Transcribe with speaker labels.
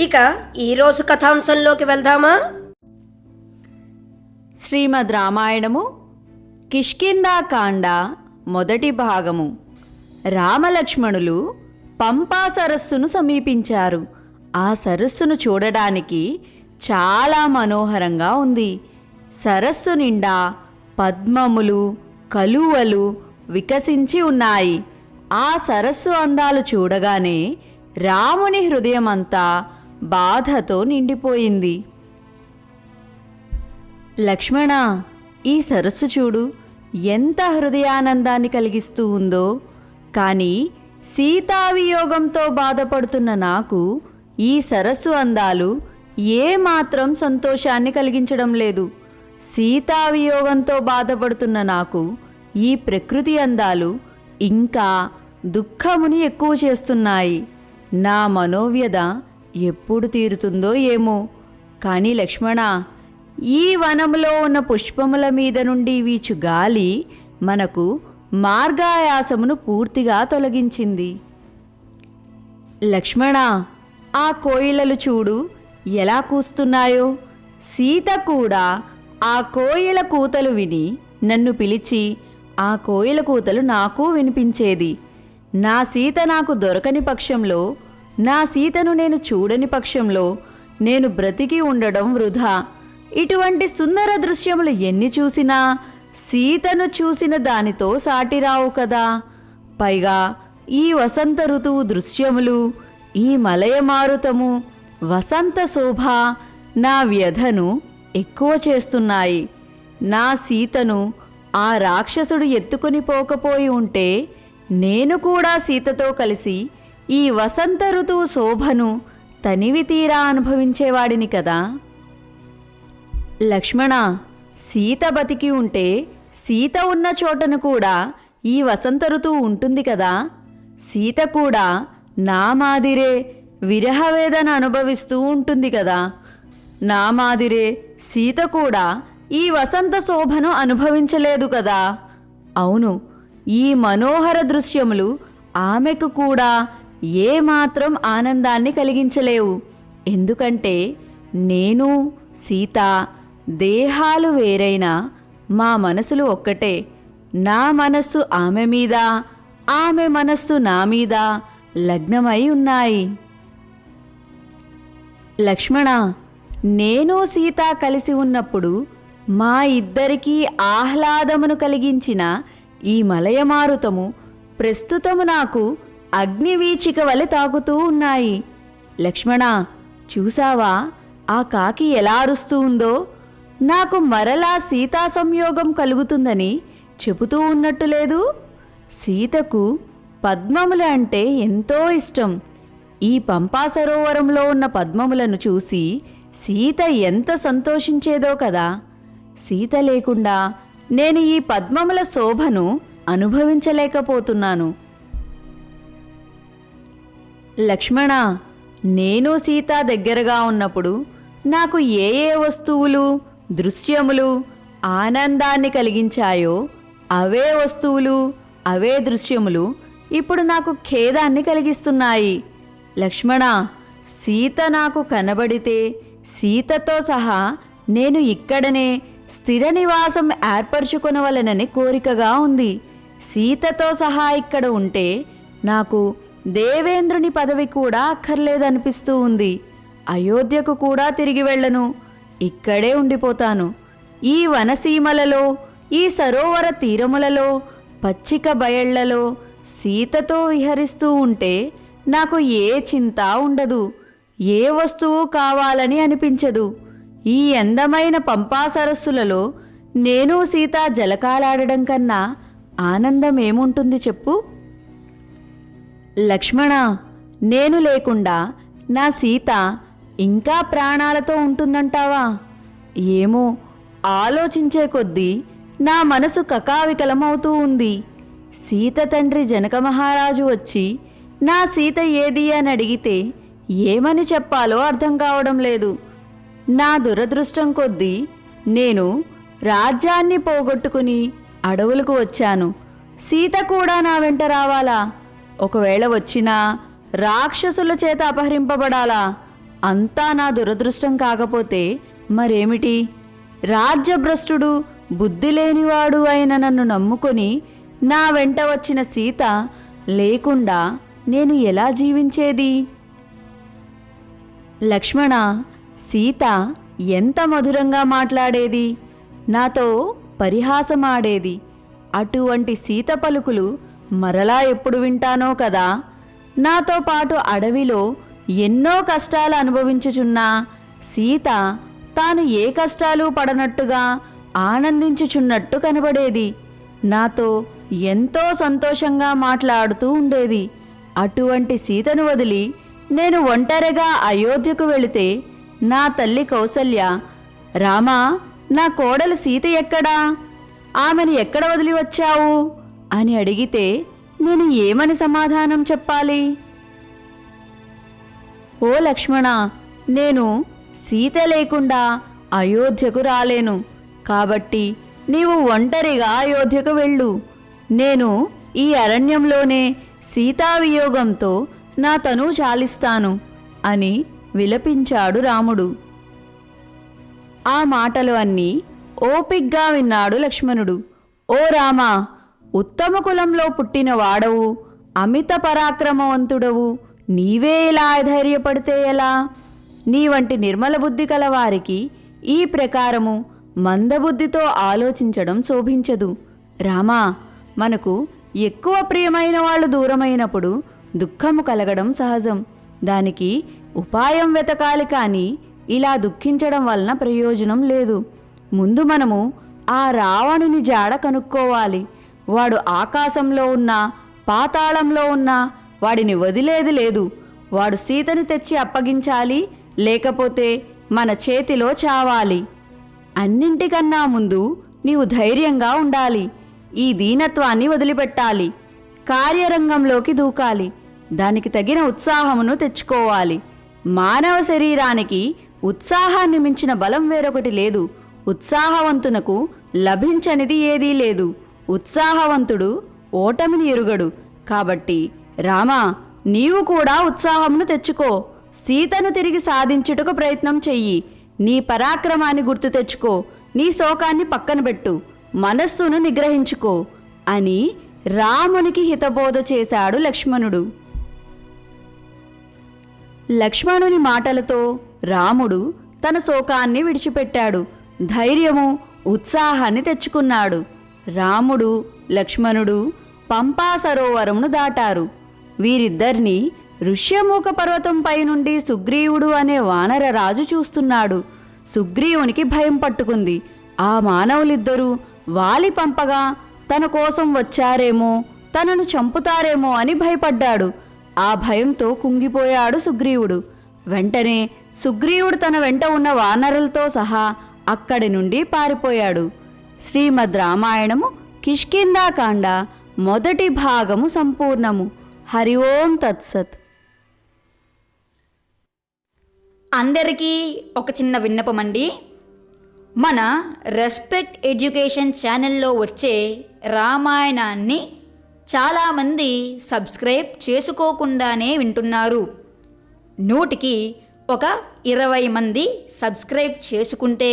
Speaker 1: ఇక ఈరోజు కథాంశంలోకి వెళ్దామా?
Speaker 2: శ్రీమద్ రామాయణము కిష్కిందాకాండ మొదటి భాగము. రామలక్ష్మణులు పంపా సరస్సును సమీపించారు. ఆ సరస్సును చూడడానికి చాలా మనోహరంగా ఉంది. సరస్సు నిండా పద్మములు కలువలు వికసించి ఉన్నాయి. ఆ సరస్సు అందాలు చూడగానే రాముని హృదయమంతా బాధతో నిండిపోయింది. లక్ష్మణ ఈ సరస్సు చూడు ఎంత హృదయానందాన్ని కలిగిస్తూ ఉందో. కానీ సీతావియోగంతో బాధపడుతున్న నాకు ఈ సరస్సు అందాలు ఏమాత్రం సంతోషాన్ని కలిగించడం లేదు. సీతావియోగంతో బాధపడుతున్న నాకు ఈ ప్రకృతి అందాలు ఇంకా దుఃఖముని ఎక్కువ చేస్తున్నాయి. నా మనోవ్యధ ఎప్పుడు తీరుతుందో ఏమో. కానీ లక్ష్మణ ఈ వనంలో ఉన్న పుష్పముల మీద నుండి వీచు గాలి మనకు మార్గాయాసమును పూర్తిగా తొలగించింది. లక్ష్మణ ఆ కోయిలలు చూడు ఎలా కూస్తున్నాయో. సీత కూడా ఆ కోయిల కూతలు విని నన్ను పిలిచి ఆ కోయిల కూతలు నాకు వినిపించేది. నా సీత నాకు దొరకని పక్షంలో నా సీతను నేను చూడని పక్షంలో నేను బ్రతికి ఉండడం వృధా. ఇటువంటి సుందర దృశ్యములు ఎన్ని చూసినా సీతను చూసిన దానితో సాటిరావు కదా. పైగా ఈ వసంత ఋతువు దృశ్యములు ఈ మలయమారుతము వసంత శోభ నా వ్యధను ఎక్కువ చేస్తున్నాయి. నా సీతను ఆ రాక్షసుడు ఎత్తుకుని పోకపోయి ఉంటే నేను కూడా సీతతో కలిసి ఈ వసంత ఋతువు శోభను తనివి తీరా అనుభవించేవాడిని కదా. లక్ష్మణ సీత బతికి ఉంటే సీత ఉన్న చోటను కూడా ఈ వసంత ఋతువు ఉంటుంది కదా. సీత కూడా నా మాదిరే విరహవేదన అనుభవిస్తూ ఉంటుంది కదా. నా మాదిరే సీత కూడా ఈ వసంత శోభను అనుభవించలేదు కదా. అవును ఈ మనోహర దృశ్యములు ఆమెకు కూడా ఏమాత్రం ఆనందాన్ని కలిగించలేవు. ఎందుకంటే నేను సీత దేహాలు వేరైనా మా మనసులు ఒక్కటే. నా మనస్సు ఆమె మీద ఆమె మనస్సు నా మీద లగ్నమై ఉన్నాయి. లక్ష్మణ నేను సీత కలిసి ఉన్నప్పుడు మా ఇద్దరికీ ఆహ్లాదమును కలిగించిన ఈ మలయమారుతము ప్రస్తుతము నాకు అగ్నివీచిక వలె తాకుతూ ఉన్నాయి. లక్ష్మణ చూసావా? ఆ కాకి ఎలా అరుస్తూ ఉందో? నాకు మరలా సీతా సంయోగం కలుగుతుందని చెబుతూ ఉన్నట్టు లేదు. సీతకు పద్మములు అంటే ఎంతో ఇష్టం. ఈ పంపా సరోవరంలో ఉన్న పద్మములను చూసి సీత ఎంత సంతోషించేదో కదా. సీత లేకుండా నేను ఈ పద్మముల శోభను అనుభవించలేకపోతున్నాను. లక్ష్మణ నేను సీత దగ్గరగా ఉన్నప్పుడు నాకు ఏ ఏ వస్తువులు దృశ్యములు ఆనందాన్ని కలిగించాయో అవే వస్తువులు అవే దృశ్యములు ఇప్పుడు నాకు ఖేదాన్ని కలిగిస్తున్నాయి. లక్ష్మణ సీత నాకు కనబడితే సీతతో సహా నేను ఇక్కడనే స్థిర నివాసం ఏర్పరచుకునవలనని కోరికగా ఉంది. సీతతో సహా ఇక్కడ ఉంటే నాకు దేవేంద్రుని పదవి కూడా అక్కర్లేదనిపిస్తూ ఉంది. అయోధ్యకు కూడా తిరిగి వెళ్ళను. ఇక్కడే ఉండిపోతాను. ఈ వనసీమలలో ఈ సరోవర తీరములలో పచ్చిక బయళ్ళలో సీతతో విహరిస్తూ ఉంటే నాకు ఏ చింత ఉండదు. ఏ వస్తువు కావాలని అనిపించదు. ఈ అందమైన పంపా సరస్సులలో నేను సీత జలకాలాడడం కన్నా ఆనందం ఏముంటుంది చెప్పు? లక్ష్మణ నేను లేకుండా నా సీత ఇంకా ప్రాణాలతో ఉంటుందంటావా? ఏమో ఆలోచించే కొద్దీ నా మనసు కకావికలమవుతూ ఉంది. సీత తండ్రి జనక మహారాజు వచ్చి నా సీత ఏది అని అడిగితే ఏమని చెప్పాలో అర్థం కావడం లేదు. నా దురదృష్టం కొద్దీ నేను రాజ్యాన్ని పోగొట్టుకుని అడవులకు వచ్చాను. సీత కూడా నా వెంట రావాలా? ఒకవేళ వచ్చినా రాక్షసుల చేత అపహరింపబడాలా? అంతా నా దురదృష్టం కాకపోతే మరేమిటి? రాజ్యభ్రష్టుడు బుద్ధి లేనివాడు అయిన నన్ను నమ్ముకొని నా వెంట వచ్చిన సీత లేకుండా నేను ఎలా జీవించేది? లక్ష్మణ సీత ఎంత మధురంగా మాట్లాడేది? నాతో పరిహాసమాడేది? అటువంటి సీత పలుకులు మరలా ఎప్పుడు వింటానో కదా. నాతో పాటు అడవిలో ఎన్నో కష్టాలు అనుభవించుచున్నా సీత తాను ఏ కష్టాలు పడనట్టుగా ఆనందించుచున్నట్టు కనబడేది. నాతో ఎంతో సంతోషంగా మాట్లాడుతూ ఉండేది. అటువంటి సీతను వదిలి నేను ఒంటరిగా అయోధ్యకు వెళితే నా తల్లి కౌసల్య రామా నా కోడలు సీత ఎక్కడా? ఆమెను ఎక్కడ వదిలి వచ్చావు? అని అడిగితే నేను ఏమని సమాధానం చెప్పాలి? ఓ లక్ష్మణ నేను సీత లేకుండా అయోధ్యకు రాలేను. కాబట్టి నీవు ఒంటరిగా అయోధ్యకు వెళ్ళు. నేను ఈ అరణ్యంలోనే సీతావియోగంతో నా తను చాలిస్తాను అని విలపించాడు రాముడు. ఆ మాటలు అన్నీ ఓపిగ్గా విన్నాడు లక్ష్మణుడు. ఓ రామా ఉత్తమ కులంలో పుట్టిన వాడవు అమిత పరాక్రమవంతుడవు. నీవే ఇలా ధైర్యపడితే ఎలా? నీ వంటి నిర్మల బుద్ధి కలవారికి ఈ ప్రకారము మందబుద్ధితో ఆలోచించడం శోభించదు. రామా మనకు ఎక్కువ ప్రియమైన వాళ్ళు దూరమైనప్పుడు దుఃఖము కలగడం సహజం. దానికి ఉపాయం వెతకాలి కానీ ఇలా దుఃఖించడం వలన ప్రయోజనం లేదు. ముందు మనము ఆ రావణుని జాడ కనుక్కోవాలి. వాడు ఆకాశంలో ఉన్నా పాతాళంలో ఉన్నా వాడిని వదిలేది లేదు. వాడు సీతని తెచ్చి అప్పగించాలి లేకపోతే మన చేతిలో చావాలి. అన్నింటికన్నా ముందు నీవు ధైర్యంగా ఉండాలి. ఈ దీనత్వాన్ని వదిలిపెట్టాలి. కార్యరంగంలోకి దూకాలి. దానికి తగిన ఉత్సాహమును తెచ్చుకోవాలి. మానవ శరీరానికి ఉత్సాహాన్ని మించిన బలం వేరొకటి లేదు. ఉత్సాహవంతునకు లభించనిది ఏదీ లేదు. ఉత్సాహవంతుడు ఓటమిని ఎరుగడు. కాబట్టి రామా నీవు కూడా ఉత్సాహమును తెచ్చుకో. సీతను తిరిగి సాధించుటకు ప్రయత్నం చెయ్యి. నీ పరాక్రమాన్ని గుర్తు తెచ్చుకో. నీ శోకాన్ని పక్కన పెట్టు. మనస్సును నిగ్రహించుకో అని రామునికి హితబోధ చేశాడు లక్ష్మణుడు. లక్ష్మణుని మాటలతో రాముడు తన శోకాన్ని విడిచిపెట్టాడు. ధైర్యము ఉత్సాహాన్ని తెచ్చుకున్నాడు. రాముడు లక్ష్మణుడు పంపా సరోవరమును దాటారు. వీరిద్దరినీ ఋష్యమూక పర్వతంపై నుండి సుగ్రీవుడు అనే వానర రాజు చూస్తున్నాడు. సుగ్రీవునికి భయం పట్టుకుంది. ఆ మానవులిద్దరూ వాలి పంపగా తన కోసం వచ్చారేమో తనను చంపుతారేమో అని భయపడ్డాడు. ఆ భయంతో కుంగిపోయాడు సుగ్రీవుడు. వెంటనే సుగ్రీవుడు తన వెంట ఉన్న వానరులతో సహా అక్కడి నుండి పారిపోయాడు. శ్రీమద్ రామాయణము కిష్కిందాకాండ మొదటి భాగము సంపూర్ణము. హరి ఓం తత్సత్.
Speaker 3: అందరికీ ఒక చిన్న విన్నపం అండి మన రెస్పెక్ట్ ఎడ్యుకేషన్ ఛానల్లో వచ్చే రామాయణాన్ని చాలామంది సబ్స్క్రైబ్ చేసుకోకుండానే వింటున్నారు. నూటికి ఒక ఇరవై మంది సబ్స్క్రైబ్ చేసుకుంటే